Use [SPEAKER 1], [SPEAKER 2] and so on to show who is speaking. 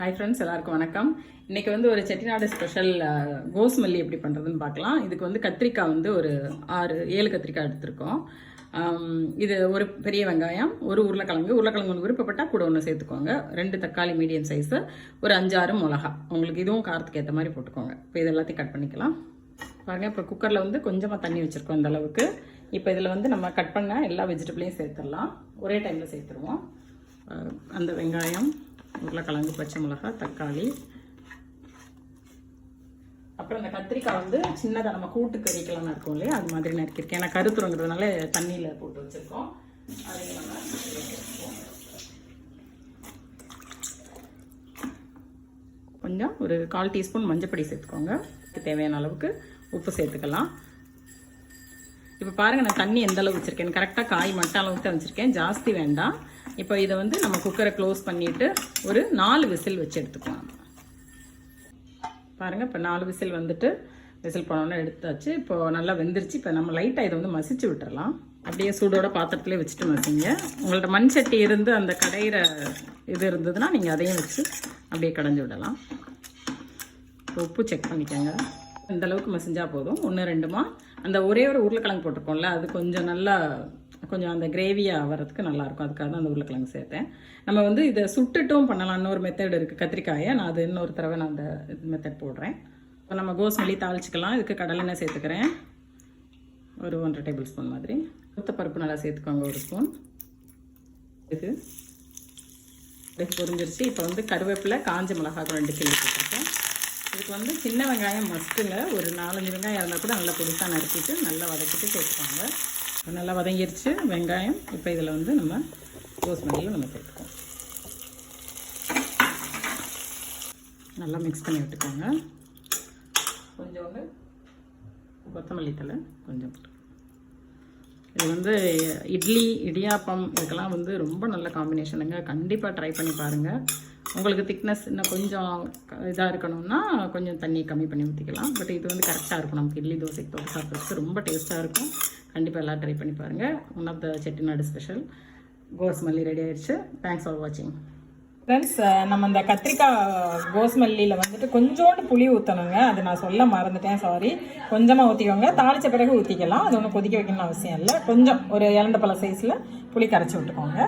[SPEAKER 1] Hi friends எல்லாருக்கும் வணக்கம். இன்றைக்கி வந்து ஒரு செட்டிநாடு ஸ்பெஷல் கோஸ் மல்லி எப்படி பண்ணுறதுன்னு பார்க்கலாம். இதுக்கு வந்து கத்திரிக்காய் வந்து ஒரு ஆறு ஏழு கத்திரிக்காய் எடுத்திருக்கோம். இது ஒரு பெரிய வெங்காயம் ஒரு உருளைக்கிழங்கு. உருளைக்கிழங்கு ஒன்று விருப்பப்பட்டால் கூட ஒன்று சேர்த்துக்கோங்க. ரெண்டு தக்காளி மீடியம் சைஸு ஒரு அஞ்சாறு மிளகா உங்களுக்கு இதுவும் காரத்துக்கு ஏற்ற மாதிரி போட்டுக்கோங்க. இப்போ இது எல்லாத்தையும் கட் பண்ணிக்கலாம். பாருங்க இப்போ குக்கரில் வந்து கொஞ்சமாக தண்ணி வச்சுருக்கோம் இந்த அளவுக்கு. இப்போ இதில் வந்து நம்ம கட் பண்ண எல்லா வெஜிடபிளையும் சேர்த்துடலாம். ஒரே டைமில் சேர்த்துருவோம். அந்த வெங்காயம் உருளைக்கிழங்கு பச்சை மிளகாய் தக்காளி. அப்புறம் இந்த கத்திரிக்காய் வந்து சின்னதாக நம்ம கூட்டு கறிக்கெல்லாம் இருக்கும் இல்லையா? அது மாதிரி நறுக்கிருக்கேன் ஏன்னா கருத்துறங்கிறதுனால தண்ணியில் போட்டு வச்சுருக்கோம். அதையும் நம்ம கொஞ்சம் ஒரு கால் டீஸ்பூன் மஞ்சப்பொடி சேர்த்துக்கோங்க. தேவையான அளவுக்கு உப்பு சேர்த்துக்கலாம். இப்போ பாருங்கள் நான் தண்ணி எந்த அளவு வச்சுருக்கேன். கரெக்டாக காய் மட்டும் அளவுக்கு தான் வச்சுருக்கேன். ஜாஸ்தி வேண்டாம். இப்போ இதை வந்து நம்ம குக்கரை க்ளோஸ் பண்ணிவிட்டு ஒரு நாலு விசில் வச்சு எடுத்துக்கலாம். பாருங்கள் இப்போ நாலு விசில் வந்துட்டு விசில் போனோன்னே எடுத்தாச்சு. இப்போது நல்லா வெந்துருச்சு. இப்போ நம்ம லைட்டாக இதை வந்து மசிச்சு விட்டுறலாம். அப்படியே சூடோட பாத்திரத்திலே வச்சுட்டு மசிங்க. உங்கள்ட்ட மண் சட்டி இருந்து அந்த கடையிற இது இருந்ததுன்னா நீங்கள் அதையும் வச்சு அப்படியே கடைஞ்சி விடலாம். இப்போ உப்பு செக் பண்ணிக்கோங்க. இந்த அளவுக்கு மசிஞ்சால் போதும். ஒன்று ரெண்டுமா? அந்த ஒரே ஒரு உருளைக்கிழங்கு போட்டிருக்கோம்ல அது கொஞ்சம் நல்லா கொஞ்சம் அந்த கிரேவியாக ஆகிறதுக்கு நல்லாயிருக்கும். அதுக்காக தான் அந்த உருளைக்கிழங்கு சேர்த்தேன். நம்ம வந்து இதை சுட்டுட்டும் பண்ணலாம். இன்னொரு மெத்தட் இருக்குது கத்திரிக்காயை. நான் அது இன்னொரு தடவை நான் அந்த மெத்தட் போடுறேன். இப்போ நம்ம கோஸ்மல்லி தாளிச்சிக்கலாம். இதுக்கு கடலெண்ணெய் சேர்த்துக்கிறேன். ஒரு ஒன்றரை டேபிள் ஸ்பூன் மாதிரி. பருப்பு நல்லா சேர்த்துக்கோங்க. ஒரு ஸ்பூன். இது. இது பொரிஞ்சிருச்சு. இப்போ வந்து கருவேப்பிலை காஞ்ச மிளகாய் ரெண்டு கிள்ளி போட்டிருக்கேன். இதுக்கு வந்து சின்ன வெங்காயம் மஸ்ட்டுங்க ஒரு நாலஞ்சு வெங்காயம் இருந்தால் கூட நல்லா பொடிசாக நறுக்கிட்டு நல்லா வதக்கிட்டு சேர்த்துக்கோங்க. நல்லா வதங்கிடுச்சு வெங்காயம். இப்போ இதில் வந்து நம்ம கோஸ்மல்லியும் நம்ம சேர்த்துக்கோம் நல்லா மிக்ஸ் பண்ணி விட்டுக்கோங்க. கொஞ்சோண்டு கொத்தமல்லி தலை கொஞ்சம் இது வந்து இட்லி இடியாப்பம் இதுக்கெல்லாம் வந்து ரொம்ப நல்ல காம்பினேஷனுங்க கண்டிப்பாக ட்ரை பண்ணி பாருங்கள் உங்களுக்கு திக்னஸ் இன்னும் கொஞ்சம் இதாக இருக்கணும்னா கொஞ்சம் தண்ணி கம்மி பண்ணி ஊற்றிக்கலாம் பட் இது வந்து கரெக்டாக இருக்கும். நமக்கு இட்லி தோசைக்கு தோசை சாப்பிட்றதுக்கு ரொம்ப டேஸ்ட்டாக இருக்கும். கண்டிப்பாக எல்லாம் ட்ரை பண்ணி பாருங்கள் one of the Chettinad special kosmalli ready ஆயிடுச்சு. தேங்க்ஸ் ஃபார் வாட்சிங் ஃப்ரெண்ட்ஸ் நம்ம இந்த கத்திரிக்காய் கோஸ்மல்லியில் வந்துட்டு கொஞ்சோண்டு புளி ஊற்றணுங்க அது நான் சொல்ல மறந்துட்டேன் சாரி கொஞ்சமாக ஊற்றிக்கோங்க தாளித்த பிறகு ஊற்றிக்கலாம் அது ஒன்றும் கொதிக்க வைக்கணும்னு அவசியம் இல்லை. கொஞ்சம் ஒரு இலந்த பழ சைஸில் புளி கரைச்சி விட்டுக்கோங்க.